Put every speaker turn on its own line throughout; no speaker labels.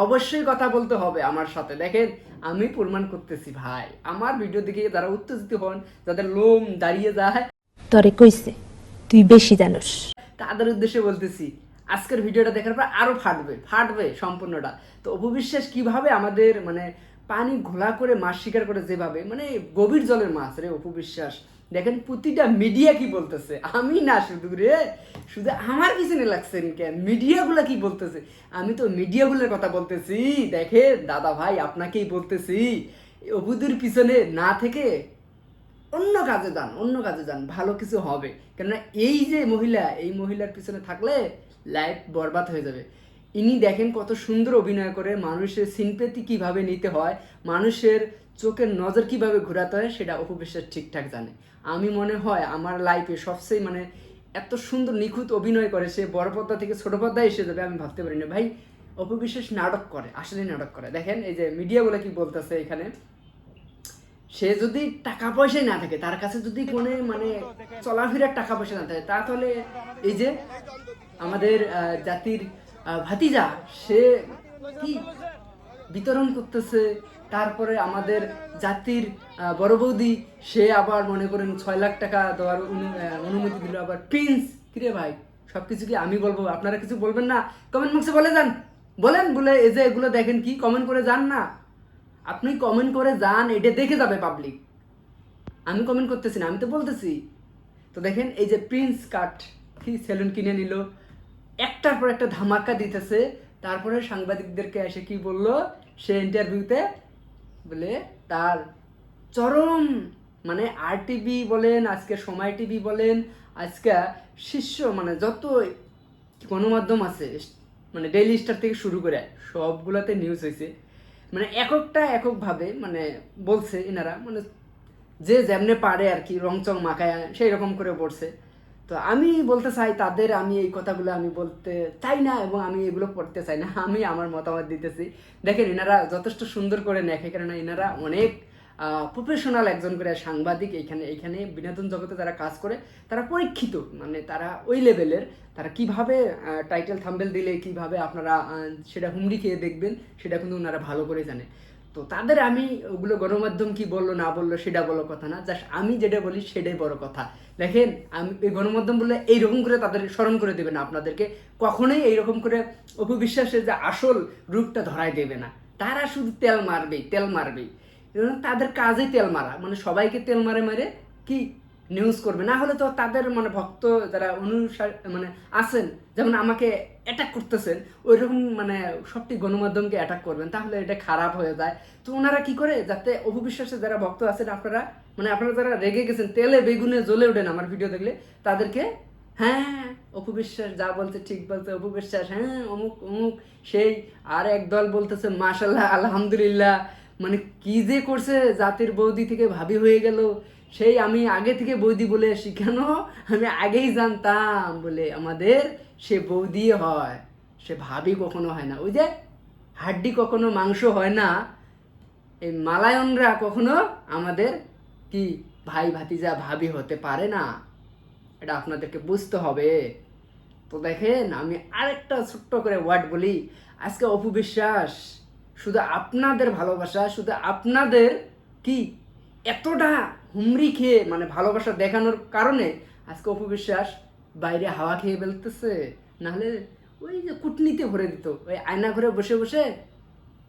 অবশ্যই কথা বলতে হবে আমার সাথে। দেখেন আমি প্রমাণ করতেছি ভাই। আমার ভিডিও দেখে যারা উত্তেজিত হন যাদের লোম দাঁড়িয়ে যায়
তরে কইছে তুই বেশি জানোস।
তাদের উদ্দেশ্যে বলতেছি আজকের ভিডিওটা দেখার পর আরও ফাটবে ফাটবে সম্পূর্ণটা। তো অপবিশ্বাস কীভাবে আমাদের মানে পানি ঘোলা করে মাছ শিকার করে যেভাবে মানে গভীর জলের মাছ রে অপবিশ্বাস দেখেন প্রতিটা মিডিয়া কি বলতেছে? আমি না শুধু রে, শুধু আমার পিছনে লাগছেন কেন? মিডিয়াগুলো কি বলতেছে? আমি তো মিডিয়াগুলোর কথা বলতেছি। দেখে দাদা ভাই আপনাকেই বলতেছি অপুদের পিছনে না থেকে অন্য কাজে যান, অন্য কাজে যান, ভালো কিছু হবে। কেননা এই যে মহিলা, এই মহিলার পিছনে থাকলে লাইফ বরবাদ হয়ে যাবে। ইনি দেখেন কত সুন্দর অভিনয় করে, মানুষের সিনপেতি কীভাবে নিতে হয়, মানুষের চোখের নজর কীভাবে ঘোরাতে হয়, সেটা অপবিশ্বাস ঠিকঠাক জানে। আমি মনে হয় আমার লাইফে সবচেয়ে মানে এত সুন্দর নিখুঁত অভিনয় করে, সে বড় থেকে ছোট পর্দায় এসে যাবে, আমি ভাবতে পারি না ভাই অপবিশ্বাস নাটক করে আসলে নাটক করে। দেখেন, এই যে মিডিয়াগুলো কি বলতেছে এখানে, সে যদি টাকা পয়সাই না থাকে, তার কাছে যদি কোনো মানে চলাফেরার টাকা পয়সা না থাকে, তাহলে এই যে আমাদের জাতির ভাতিজা, সে কি বিতরণ করতেছে? তারপরে আমাদের জাতির বড় বৌদি, সে আবার মনে করেন ছয় লাখ টাকা দেওয়ার অনু- অনুমতি দিল। আবার প্রিন্স কিরে ভাই? সব কিছু কি আমি বলব? আপনারা কিছু বলবেন না? কমেন্ট বক্সে বলে যান। বলেন, বলে এই যে এগুলো দেখেন, কি কমেন্ট করে যান না? আপনি কমেন্ট করে যান, এটা দেখে যাবে পাবলিক আমি কমেন্ট করতেছি না, আমি তো বলতেছি। তো দেখেন, এই যে প্রিন্স কাট কি সেলুন কিনে নিল? একটার পর একটা ধামাকা দিতেছে। তারপরে সাংবাদিকদেরকে এসে কি বলল? সে ইন্টারভিউতে বলে, তার চরম মানে আর টিভি বলেন, আজকে সময় টিভি বলেন, আজকে শীর্ষ মানে যত গণমাধ্যম আছে মানে ডেইলি স্টার থেকে শুরু করে সবগুলোতে নিউজ হয়েছে মানে এককটা এককভাবে মানে বলছে এনারা মানে যে যেমনে পারে আর কি, রংচং মাখায় সেই রকম করে পড়ছে তো আমি বলতে চাই, তাদের আমি এই কথাগুলো আমি বলতে চাই না এবং আমি এগুলো পড়তে চাই না, আমি আমার মতামত দিতেছি। দেখেন, এনারা যথেষ্ট সুন্দর করে নেখে কেননা এনারা অনেক প্রফেশনাল একজন করে সাংবাদিক এইখানে এইখানে বিনোদন জগতে যারা কাজ করে, তারা পরীক্ষিত। মানে তারা ওই লেভেলের, তারা কীভাবে টাইটেল থাম্বেল দিলে কীভাবে আপনারা সেটা হুমড়ি খেয়ে দেখবেন, সেটা কিন্তু ওনারা ভালো করে জানে। তো তাদের আমি ওগুলো গণমাধ্যম কি বলল, না বলল, সেটা বলো কথা না। জাস্ট আমি যেটা বলি, সেটাই বড় কথা। দেখেন, আমি এই গণমাধ্যম বললে এইরকম করে তাদের স্মরণ করে দেবে না আপনাদেরকে। কখনোই এইরকম করে অপবিশ্বাসে যে আসল রূপটা ধরায় দেবে না। তারা শুধু তেল মারবেই তেল মারবেই। তাদের কাজে তেল মারা। মানে সবাইকে তেল মারে মারে কি নিউজ করবে। না হলে তো তাদের মানে ভক্ত যারা অনুসার মানে আছেন, যেমন আমাকে অ্যাটাক করতেছেন ওই রকম মানে সবটি গণমাধ্যমকে অ্যাটাক করবেন, তাহলে এটা খারাপ হয়ে যায়। তো ওনারা কি করে? যাতে অপবিশ্বাসে যারা ভক্ত আছেন, আপনারা মানে আপনারা যারা রেগে গেছেন, তেলে বেগুনে জ্বলে ওঠেন আমার ভিডিও দেখলে, তাদেরকে হ্যাঁ অপবিশ্বাস যা বলছে ঠিক বলছে, অপবিশ্বাস হ্যাঁ অমুক অমুক, সেই, আর একদল বলতেছে মাশাল্লাহ আলহামদুলিল্লাহ মানে কি যে করছে, জাতির বৌদি থেকে ভাবি হয়ে গেল। সেই আমি আগে থেকে বৌদি বলে কেন? আমি আগেই জানতাম বলে আমাদের সে বৌদি হয়, সে ভাবি কখনো হয় না। ওই যে হাড্ডি কখনো মাংস হয় না, এই মালায়নরা কখনো আমাদের কি ভাই ভাতিজা ভাবি হতে পারে না? এটা আপনাদেরকে বুঝতে হবে। তো দেখেন, আমি আরেকটা ছোট্ট করে ওয়ার্ড বলি, আজকে অপু বিশ্বাস, শুধু আপনাদের ভালোবাসা, শুধু আপনাদের কি এতটা হুমড়ি খেয়ে মানে ভালোবাসা দেখানোর কারণে আজকে অপু বিশ্বাস বাইরে হাওয়া খেয়ে ফেলতেছে। নাহলে ওই যে কুটনিতে ভরে দিত। ওই আয়না ঘরে বসে বসে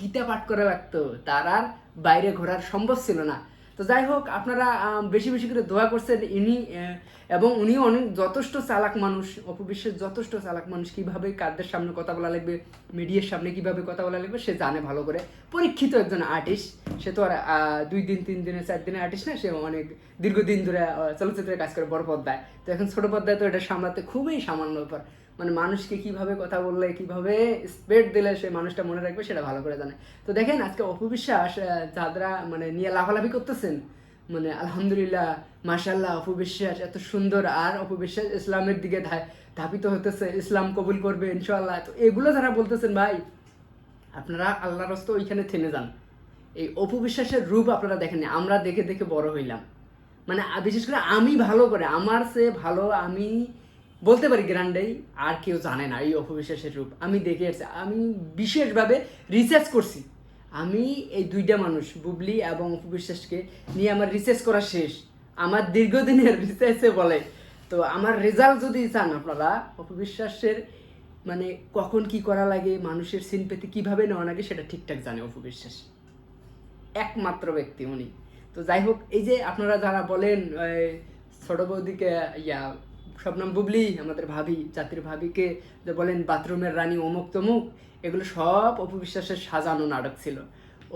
গীতা পাঠ করে লাগতো। তার আর বাইরে ঘোরার সম্ভব ছিল না। তো যাই হোক, আপনারা বেশি বেশি করে দোয়া করছেন ইনি এবং উনিও অনেক যথেষ্ট চালাক মানুষ। অপবিশ্বের যথেষ্ট চালাক মানুষ। কীভাবে কাদের সামনে কথা বলা লাগবে, মিডিয়ার সামনে কীভাবে কথা বলা লাগবে, সে জানে ভালো করে। পরীক্ষিত একজন আর্টিস্ট। সে তো আর দুই দিন, তিন দিনে চার দিনের আর্টিস্ট না, সে অনেক দীর্ঘদিন ধরে চলচ্চিত্রে কাজ করে, বড় পর্দায়। তো এখন ছোট পর্দায় তো এটা সামলাতে খুবই সামান্য ব্যাপার। মানে মানুষকে কীভাবে কথা বললে, কীভাবে স্প্রেড দিলে সে মানুষটা মনে রাখবে, সেটা ভালো করে জানে। তো দেখেন, আজকে অপবিশ্বাস যারা মানে নিয়ে লাফালাফি করতেছেন। মানে আলহামদুলিল্লাহ মাশাল্লাহ অপু বিশ্বাস এত সুন্দর। আর অপবিশ্বাস ইসলামের দিকে ধা- ধাবিত হতেছে ইসলাম কবুল করবে, ইনশাআল্লাহ। তো এগুলো যারা বলতেছেন, ভাই, আপনারা আল্লাহর রস্ত ওইখানে থেমে যান। এই অপু বিশ্বাসের রূপ আপনারা দেখেন আমরা দেখে দেখে বড় হইলাম। মানে বিশেষ করে আমি ভালো করে, আমার সে ভালো, আমি বলতে পারি গ্রান্ডেই, আর কেউ জানে না এই অপু বিশ্বাসের রূপ। আমি দেখে এসেছি আমি বিশেষভাবে রিসার্চ করছি। আমি এই দুইটা মানুষ, বুবলি এবং অপু বিশ্বাসকে নিয়ে আমার রিসার্চ করা শেষ। আমার দীর্ঘদিনের রিসার্চে বলে। তো আমার রেজাল্ট যদি চান আপনারা অপু বিশ্বাসের মানে কখন কি করা লাগে, মানুষের সিনপেতে কীভাবে নেওয়া লাগে, সেটা ঠিকঠাক জানে অপু বিশ্বাস একমাত্র ব্যক্তি উনি। তো যাই হোক, এই যে আপনারা যারা বলেন ছোট বৌদিকে, ইয়া স্বপ্নম বুবলি, আমাদের ভাবি, জাতির ভাবিকে যে বলেন, বাথরুমের রানী অমুক তমুক, এগুলো সব অপু বিশ্বাসের সাজানো নাটক ছিল।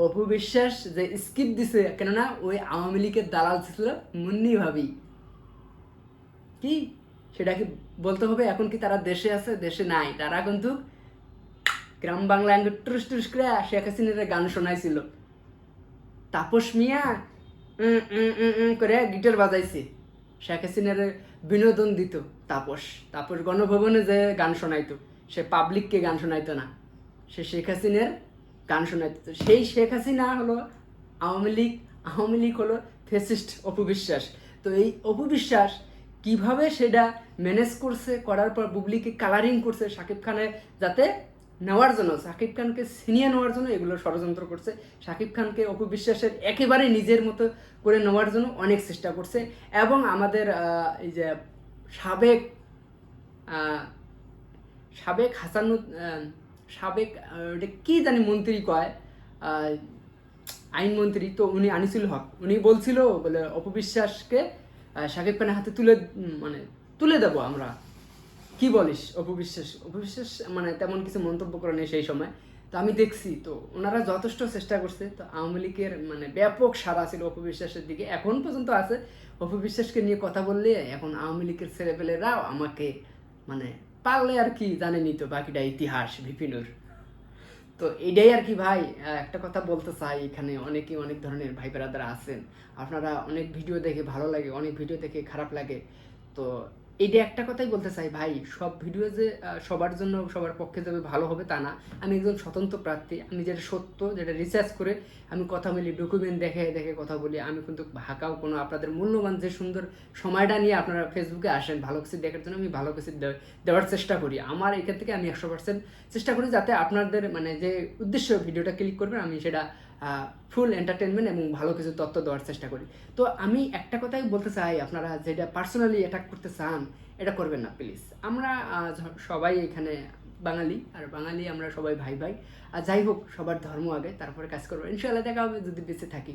অপু বিশ্বাস যে স্কিপ দিছে, কেননা ওই আওয়ামী লীগের দালাল ছিল মুন্নি ভাবি। কি? সেটা কি বলতে হবে? এখন কি তারা দেশে আছে? দেশে নাই। তারা কিন্তু গ্রাম বাংলা টুরুস টুরুস করে শেখ হাসিনার গান শোনাইছিল। তাপস মিয়া? করে গিটার বাজাইছে। শেখ হাসিনার বিনোদন দিত তাপস। তাপস গণভবনে যে গান শোনাইতো, সে পাবলিককে গান শোনাইতো না। সে শেখ হাসিনার গান শোনাইতো। সেই শেখ হাসিনা হলো আওয়ামী লীগ আওয়ামী লীগ হলো ফেসিস্ট অপবিশ্বাস। তো এই অপবিশ্বাস কীভাবে সেটা ম্যানেজ করছে, করার পর বুবলিকে কালারিং করছে, শাকিব খানের যাতে নেওয়ার জন্য শাকিব খানকে ছিনিয়ে নেওয়ার জন্য এগুলো ষড়যন্ত্র করছে। শাকিব খানকে অপু বিশ্বাসের একেবারে নিজের মতো করে নেওয়ার জন্য অনেক চেষ্টা করছে। এবং আমাদের এই যে সাবেক সাবেক হাসানু সাবেক ওটা কি জানি মন্ত্রী কয় আইনমন্ত্রী, তো উনি আনিসুল হক, উনি বলছিল বলে অপবিশ্বাসকে শাকিব খানের হাতে তুলে মানে তুলে দেবো আমরা। কি বলিস? অপবিশ্বাস অপবিশ্বাস মানে তেমন কিছু মন্তব্য করে নেই সেই সময়। তো আমি দেখছি, তো ওনারা যথেষ্ট চেষ্টা করছে। তো আওয়ামী লীগের মানে ব্যাপক সারা ছিল অপবিশ্বাসের দিকে। এখন পর্যন্ত আছে। অপবিশ্বাসকে নিয়ে কথা বললে এখন আওয়ামী লীগের ছেলেপেলেরাও আমাকে মানে পারলে আর কি জানেনি তো বাকিটা ইতিহাস, বিপিনুর। তো এটাই আর কি ভাই একটা কথা বলতে চাই এখানে। অনেকে অনেক ধরনের ভাই বেড়াদারা আছেন। আপনারা অনেক ভিডিও দেখে ভালো লাগে, অনেক ভিডিও দেখে খারাপ লাগে। তো এটা একটা কথাই বলতে চাই, ভাই, সব ভিডিও যে সবার জন্য সবার পক্ষে যাবে ভালো হবে তা না। আমি একজন স্বতন্ত্র প্রার্থী, আমি যেটা সত্য, যেটা রিসার্চ করে আমি কথা বলি ডকুমেন্ট দেখে দেখে কথা বলি, আমি কিন্তু হাঁকাও কোনো আপনাদের মূল্যবান যে সুন্দর সময়টা নিয়ে আপনারা ফেসবুকে আসেন, ভালো কিছু দেখার জন্য আমি ভালো কিছু দেওয়ার চেষ্টা করি। আমার এখান থেকে আমি একশো পার্সেন্ট চেষ্টা করি যাতে আপনাদের মানে যে উদ্দেশ্য ভিডিওটা ক্লিক করবেন, আমি সেটা ফুল এন্টারটেনমেন্ট এবং ভালো কিছু তথ্য দেওয়ার চেষ্টা করি। তো আমি একটা কথাই বলতে চাই, আপনারা যেটা পার্সোনালি অ্যাটাক করতে চান, এটা করবেন না প্লিজ আমরা সবাই এখানে বাঙালি, আর বাঙালি আমরা সবাই ভাই ভাই আর যাই হোক, সবার ধর্ম আগে, তারপরে কাজ করব। ইনশাআল্লাহ দেখা হবে যদি বেঁচে থাকি।